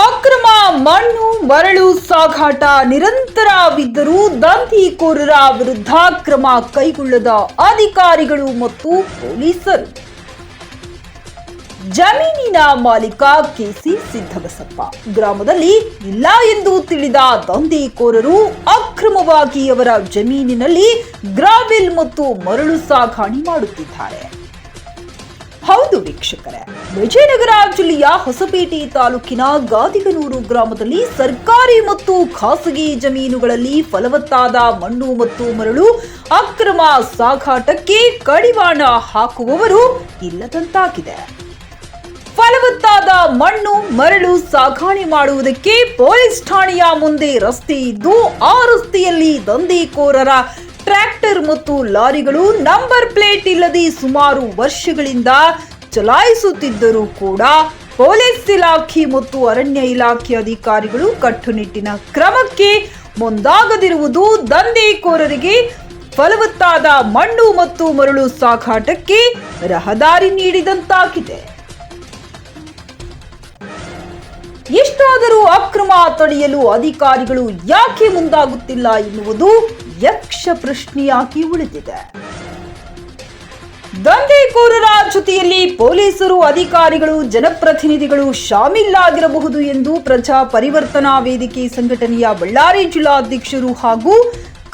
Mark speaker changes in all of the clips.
Speaker 1: ಅಕ್ರಮ ಮಣ್ಣು, ಮರಳು, ಸಾಗಾಟ ನಿರಂತರವಿದ್ದರೂ ದಂಧಿಕೋರರ ವಿರುದ್ಧ ಕ್ರಮ ಕೈಗೊಳ್ಳದ ಅಧಿಕಾರಿಗಳು ಮತ್ತು ಪೊಲೀಸರು. ಜಮೀನಿನ ಮಾಲೀಕ ಕೆಸಿ ಸಿದ್ದಬಸಪ್ಪ ಗ್ರಾಮದಲ್ಲಿ ಇಲ್ಲ ಎಂದು ತಿಳಿದ ದಂಧೆಕೋರರು ಅಕ್ರಮವಾಗಿ ಅವರ ಜಮೀನಿನಲ್ಲಿ ಗ್ರಾವೆಲ್ ಮತ್ತು ಮರಳು ಸಾಗಾಣಿ ಮಾಡುತ್ತಿದ್ದಾರೆ. ಹೌದು ವೀಕ್ಷಕರೇ. ವಿಜಯನಗರ ಜಿಲ್ಲೆಯ ಹೊಸಪೇಟೆ ತಾಲೂಕಿನ ಗಾದಿಗನೂರು ಗ್ರಾಮದಲ್ಲಿ ಸರ್ಕಾರಿ ಮತ್ತು ಖಾಸಗಿ ಜಮೀನುಗಳಲ್ಲಿ ಫಲವತ್ತಾದ ಮಣ್ಣು ಮತ್ತು ಮರಳು ಅಕ್ರಮ ಸಾಗಾಟಕ್ಕೆ ಕಡಿವಾಣ ಹಾಕುವವರು ಇಲ್ಲದಂತಾಗಿದೆ. ಫಲವತ್ತಾದ ಮಣ್ಣು, ಮರಳು ಸಾಗಾಣೆ ಮಾಡುವುದಕ್ಕೆ ಪೊಲೀಸ್ ಠಾಣೆಯ ಮುಂದೆ ರಸ್ತೆ ಇದ್ದು ಆ ರಸ್ತೆಯಲ್ಲಿ ದಂಧೆಕೋರರ ಟ್ರ್ಯಾಕ್ಟರ್ ಮತ್ತು ಲಾರಿಗಳು ನಂಬರ್ ಪ್ಲೇಟ್ ಇಲ್ಲದೆ ಸುಮಾರು ವರ್ಷಗಳಿಂದ ಚಲಾಯಿಸುತ್ತಿದ್ದರೂ ಕೂಡ ಪೊಲೀಸ್ ಇಲಾಖೆ ಮತ್ತು ಅರಣ್ಯ ಇಲಾಖೆ ಅಧಿಕಾರಿಗಳು ಕಟ್ಟುನಿಟ್ಟಿನ ಕ್ರಮಕ್ಕೆ ಮುಂದಾಗದಿರುವುದು ದಂಧೆಕೋರರಿಗೆ ಫಲವತ್ತಾದ ಮಣ್ಣು ಮತ್ತು ಮರಳು ಸಾಗಾಟಕ್ಕೆ ರಹದಾರಿ ನೀಡಿದಂತಾಗಿದೆ. ಎಷ್ಟಾದರೂ ಅಕ್ರಮ ತಡೆಯಲು ಅಧಿಕಾರಿಗಳು ಯಾಕೆ ಮುಂದಾಗುತ್ತಿಲ್ಲ ಎನ್ನುವುದು ಯಕ್ಷ ಪ್ರಶ್ನೆಯಾಗಿ ಉಳಿದಿದೆ. ದಂಧೆಕೋರರ ಜೊತೆಯಲ್ಲಿ ಪೊಲೀಸರು, ಅಧಿಕಾರಿಗಳು, ಜನಪ್ರತಿನಿಧಿಗಳು ಶಾಮೀಲಾಗಿರಬಹುದು ಎಂದು ಪ್ರಜಾ ಪರಿವರ್ತನಾ ವೇದಿಕೆ ಸಂಘಟನೆಯ ಬಳ್ಳಾರಿ ಜಿಲ್ಲಾಧ್ಯಕ್ಷರು ಹಾಗೂ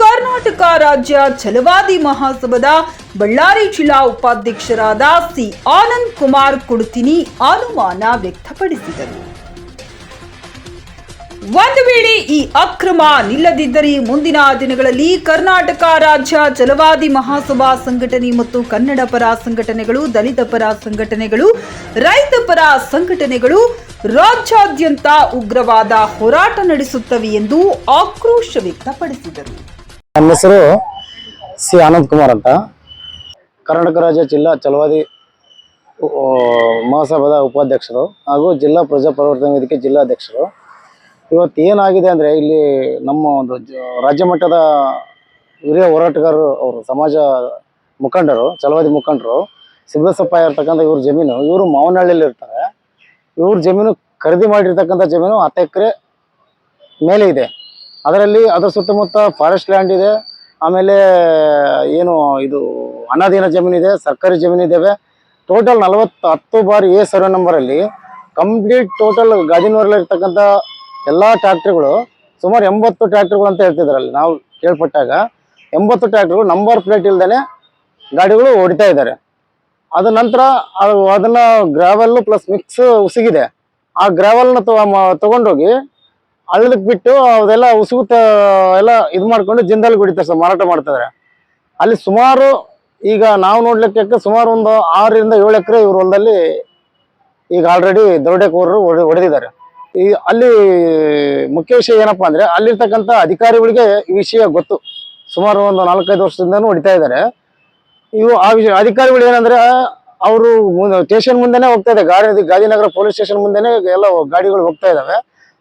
Speaker 1: ಕರ್ನಾಟಕ ರಾಜ್ಯ ಛಲವಾದಿ ಮಹಾಸಭದ ಬಳ್ಳಾರಿ ಜಿಲ್ಲಾ ಉಪಾಧ್ಯಕ್ಷರಾದ ಸಿ ಆನಂದ್ ಕುಮಾರ್ ಕುಡುತಿನಿ ಅನುಮಾನ ವ್ಯಕ್ತಪಡಿಸಿದರು. ಒಂದು ವೇಳೆ ಈ ಅಕ್ರಮ ನಿಲ್ಲದಿದ್ದರೆ ಮುಂದಿನ ದಿನಗಳಲ್ಲಿ ಕರ್ನಾಟಕ ರಾಜ್ಯ ಜಲವಾದಿ ಮಹಾಸಭಾ ಸಂಘಟನೆ ಮತ್ತು ಕನ್ನಡ ಪರ ಸಂಘಟನೆಗಳು, ದಲಿತ ಪರ ಸಂಘಟನೆಗಳು, ರೈತ ಪರ ಸಂಘಟನೆಗಳು ರಾಜ್ಯಾದ್ಯಂತ ಉಗ್ರವಾದ ಹೋರಾಟ ನಡೆಸುತ್ತವೆ ಎಂದು ಆಕ್ರೋಶ ವ್ಯಕ್ತಪಡಿಸಿದರು.
Speaker 2: ನನ್ನ ಹೆಸರು ಸಿ ಆನಂದ್ ಕುಮಾರ್ ಅಂತ. ಕರ್ನಾಟಕ ರಾಜ್ಯ ಜಿಲ್ಲಾ ಚಲವಾದಿ ಮಹಾಸಭಾದ ಉಪಾಧ್ಯಕ್ಷರು ಹಾಗೂ ಜಿಲ್ಲಾ ಪ್ರಜಾ ಪರಿವರ್ತನಾ ವೇದಿಕೆ ಜಿಲ್ಲಾಧ್ಯಕ್ಷರು ಇವತ್ತು ಏನಾಗಿದೆ ಅಂದರೆ ಇಲ್ಲಿ ನಮ್ಮ ಒಂದು ರಾಜ್ಯ ಮಟ್ಟದ ಹಿರಿಯ ಹೋರಾಟಗಾರರು ಅವರು, ಸಮಾಜ ಮುಖಂಡರು ಚಲವಾದಿ ಮುಖಂಡರು, ಸಿದ್ದಸಪ್ಪ ಇರ್ತಕ್ಕಂಥ ಇವ್ರ ಜಮೀನು, ಇವರು ಮಾವನಹಳ್ಳಿಯಲ್ಲಿ ಇರ್ತಾರೆ. ಇವ್ರ ಜಮೀನು ಖರೀದಿ ಮಾಡಿರ್ತಕ್ಕಂಥ ಜಮೀನು ಹತ್ತು ಎಕರೆ ಮೇಲೆ ಇದೆ. ಅದರಲ್ಲಿ ಅದರ ಸುತ್ತಮುತ್ತ ಫಾರೆಸ್ಟ್ ಲ್ಯಾಂಡ್ ಇದೆ. ಆಮೇಲೆ ಏನು ಇದು ಅನಾಧೀನ ಜಮೀನಿದೆ ಸರ್ಕಾರಿ ಜಮೀನು ಇದ್ದಾವೆ ಟೋಟಲ್ ನಲವತ್ತು ಹತ್ತು ಬಾರಿ ಎ ಸರ್ವೆ ನಂಬರಲ್ಲಿ ಕಂಪ್ಲೀಟ್ ಟೋಟಲ್ ಗಾಜಿನವರಲ್ಲಿ ಇರ್ತಕ್ಕಂಥ ಎಲ್ಲ ಟ್ರ್ಯಾಕ್ಟರ್ಗಳು ಸುಮಾರು ಎಂಬತ್ತು ಟ್ರ್ಯಾಕ್ಟರ್ಗಳು ಅಂತ ಹೇಳ್ತಿದ್ರಲ್ಲಿ, ನಾವು ಕೇಳ್ಪಟ್ಟಾಗ ಎಂಬತ್ತು ಟ್ರ್ಯಾಕ್ಟರ್ಗಳು ನಂಬರ್ ಪ್ಲೇಟ್ ಇಲ್ದೇ ಗಾಡಿಗಳು ಹೊಡಿತಾ ಇದ್ದಾರೆ ಅದ ನಂತರ ಅದು ಅದನ್ನ ಗ್ರಾವೆಲ್ ಪ್ಲಸ್ ಮಿಕ್ಸ್ ಉಸಿಗಿದೆ. ಆ ಗ್ರಾವೆಲ್ನ ತಗೊಂಡೋಗಿ ಹಳ್ಳಕ್ಕೆ ಬಿಟ್ಟು ಅದೆಲ್ಲ ಉಸುಗುತ್ತ ಎಲ್ಲ ಇದು ಮಾಡ್ಕೊಂಡು ಜಿಂದಲ್ಲಿ ಹೊಡಿತಾರೆ ಸರ್, ಮಾರಾಟ ಮಾಡ್ತಿದ್ದಾರೆ ಅಲ್ಲಿ ಸುಮಾರು ಈಗ ನಾವು ನೋಡ್ಲಿಕ್ಕೆ ಸುಮಾರು ಒಂದು ಆರರಿಂದ ಏಳು ಎಕರೆ ಇವ್ರ ಹೊಲದಲ್ಲಿ ಈಗ ಆಲ್ರೆಡಿ ದರೋಡೆಕೋರರು ಹೊಡೆ ಹೊಡೆದಿದ್ದಾರೆ ಈ ಅಲ್ಲಿ ಮುಖ್ಯ ವಿಷಯ ಏನಪ್ಪಾ ಅಂದ್ರೆ ಅಲ್ಲಿರ್ತಕ್ಕಂಥ ಅಧಿಕಾರಿಗಳಿಗೆ ಈ ವಿಷಯ ಗೊತ್ತು. ಸುಮಾರು ಒಂದು ನಾಲ್ಕೈದು ವರ್ಷದಿಂದನೂ ಹೊಡಿತಾ ಇದ್ದಾರೆ. ಇವು ಆ ವಿಷಯ ಅಧಿಕಾರಿಗಳು ಏನಂದ್ರೆ ಅವರು ಸ್ಟೇಷನ್ ಮುಂದೆನೆ ಹೋಗ್ತಾ ಇದೆ ಗಾಡಿ ಗಾಂಧಿನಗರ ಪೊಲೀಸ್ ಸ್ಟೇಷನ್ ಮುಂದೆನೆ ಎಲ್ಲ ಗಾಡಿಗಳು ಹೋಗ್ತಾ ಇದಾವೆ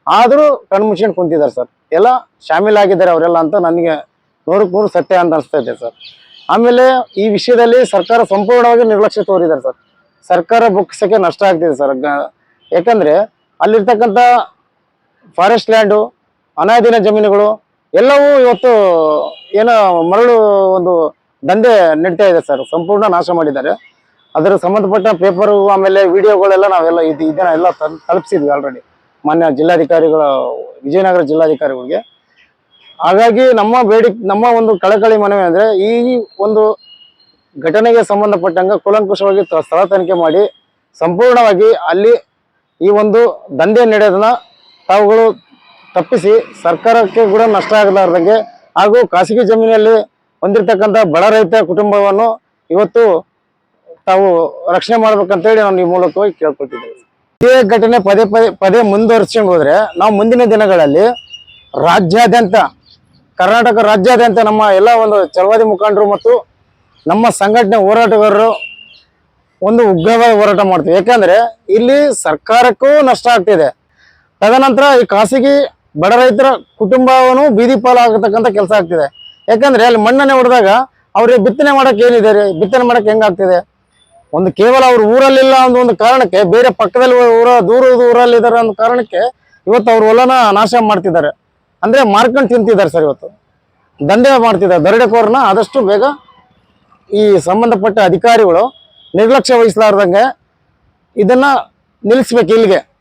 Speaker 2: ಆದರೂ ಕಣ್ಣು ಮುಚ್ಕೊಂಡು ಕುಂತಿದ್ದಾರೆ ಸರ್. ಎಲ್ಲ ಶಾಮೀಲಾಗಿದ್ದಾರೆ ಅವರೆಲ್ಲ ಅಂತ ನನಗೆ ನೂರಕ್ಕೆ ನೂರು ಸತ್ಯ ಅಂತ ಅನಿಸ್ತಾ ಇದೆ ಸರ್. ಆಮೇಲೆ ಈ ವಿಷಯದಲ್ಲಿ ಸರ್ಕಾರ ಸಂಪೂರ್ಣವಾಗಿ ನಿರ್ಲಕ್ಷ್ಯ ತೋರಿದ್ದಾರೆ ಸರ್. ಸರ್ಕಾರ ಬುಕ್ಸಕ್ಕೆ ನಷ್ಟ ಆಗ್ತಿದೆ ಸರ್. ಯಾಕಂದ್ರೆ ಅಲ್ಲಿರ್ತಕ್ಕಂಥ ಫಾರೆಸ್ಟ್ ಲ್ಯಾಂಡು ಅನಾಧೀನ ಜಮೀನುಗಳು, ಎಲ್ಲವೂ ಇವತ್ತು ಏನೋ ಮರಳು ಒಂದು ದಂಧೆ ನಡೀತಾ ಇದೆ ಸರ್. ಸಂಪೂರ್ಣ ನಾಶ ಮಾಡಿದ್ದಾರೆ. ಅದರ ಸಂಬಂಧಪಟ್ಟ ಪೇಪರು ಆಮೇಲೆ ವಿಡಿಯೋಗಳೆಲ್ಲ ನಾವೆಲ್ಲ ಇದು ಇದನ್ನ ಎಲ್ಲ ತಲ್- ತಲುಪಿಸಿದ್ವಿ ಆಲ್ರೆಡಿ ಮಾನ್ಯ ಜಿಲ್ಲಾಧಿಕಾರಿಗಳ, ವಿಜಯನಗರ ಜಿಲ್ಲಾಧಿಕಾರಿಗಳಿಗೆ. ಹಾಗಾಗಿ ನಮ್ಮ ಬೇಡಿ, ನಮ್ಮ ಒಂದು ಕಳಕಳಿ ಮನವಿ ಅಂದರೆ ಈ ಒಂದು ಘಟನೆಗೆ ಸಂಬಂಧಪಟ್ಟಂಗ ಕೂಲಂಕುಷವಾಗಿ ಸ್ಥಳ ತನಿಖೆ ಮಾಡಿ ಸಂಪೂರ್ಣವಾಗಿ ಅಲ್ಲಿ ಈ ಒಂದು ದಂಧೆ ನಡೆಯೋದನ್ನ ತಾವುಗಳು ತಪ್ಪಿಸಿ ಸರ್ಕಾರಕ್ಕೆ ಕೂಡ ನಷ್ಟ ಆಗಲಾರ್ದಂಗೆ ಹಾಗೂ ಖಾಸಗಿ ಜಮೀನಲ್ಲಿ ಹೊಂದಿರತಕ್ಕಂಥ ಬಡ ರೈತ ಕುಟುಂಬವನ್ನು ಇವತ್ತು ತಾವು ರಕ್ಷಣೆ ಮಾಡ್ಬೇಕಂತೇಳಿ ನಾನು ಈ ಮೂಲಕವಾಗಿ ಕೇಳ್ಕೊಳ್ತಿದ್ದೇವೆ ಇದೇ ಘಟನೆ ಪದೇ ಪದೇ ಪದೇ ಮುಂದುವರಿಸ್ಕೊಂಡು ಹೋದ್ರೆ ನಾವು ಮುಂದಿನ ದಿನಗಳಲ್ಲಿ ರಾಜ್ಯಾದ್ಯಂತ, ಕರ್ನಾಟಕ ರಾಜ್ಯಾದ್ಯಂತ ನಮ್ಮ ಎಲ್ಲ ಒಂದು ಚಳವಳಿ ಮುಖಂಡರು ಮತ್ತು ನಮ್ಮ ಸಂಘಟನೆ ಹೋರಾಟಗಾರರು ಒಂದು ಉಗ್ರವಾಗಿ ಹೋರಾಟ ಮಾಡ್ತೀವಿ. ಯಾಕಂದ್ರೆ ಇಲ್ಲಿ ಸರ್ಕಾರಕ್ಕೂ ನಷ್ಟ ಆಗ್ತಿದೆ. ತದನಂತರ ಈ ಖಾಸಗಿ ಬಡ ರೈತರ ಕುಟುಂಬವನ್ನು ಬೀದಿ ಪಾಲಾಗತಕ್ಕಂಥ ಕೆಲಸ ಆಗ್ತಿದೆ. ಯಾಕಂದ್ರೆ ಅಲ್ಲಿ ಮಣ್ಣನ್ನೇ ಹೊಡೆದಾಗ ಅವ್ರಿಗೆ ಬಿತ್ತನೆ ಮಾಡಕ್ಕೆ ಏನಿದೆ ಬಿತ್ತನೆ ಮಾಡಕ್ಕೆ ಹೆಂಗಾಗ್ತಿದೆ ಒಂದು ಕೇವಲ ಅವ್ರ ಊರಲ್ಲಿಲ್ಲ ಅನ್ನೋ ಒಂದು ಕಾರಣಕ್ಕೆ, ಬೇರೆ ಪಕ್ಕದಲ್ಲಿ ಊರ ದೂರ ಊರಲ್ಲಿದ್ದಾರೆ ಅನ್ನೋ ಕಾರಣಕ್ಕೆ ಇವತ್ತು ಅವ್ರ ಹೊಲನ ನಾಶ ಮಾಡ್ತಿದ್ದಾರೆ. ಅಂದ್ರೆ ಮಾರ್ಕೊಂಡು ತಿಂತಿದ್ದಾರೆ ಸರ್ ಇವತ್ತು. ದಂಡೆ ಮಾಡ್ತಿದ್ದಾರೆ. ದರೋಡೆಕೋರನ್ನ ಆದಷ್ಟು ಬೇಗ ಈ ಸಂಬಂಧಪಟ್ಟ ಅಧಿಕಾರಿಗಳು ನಿರ್ಲಕ್ಷ್ಯ ವಹಿಸಲಾರ್ದಂಗೆ ಇದನ್ನ ನಿಲ್ಲಿಸ್ಬೇಕು ಇಲ್ಲಿಗೆ.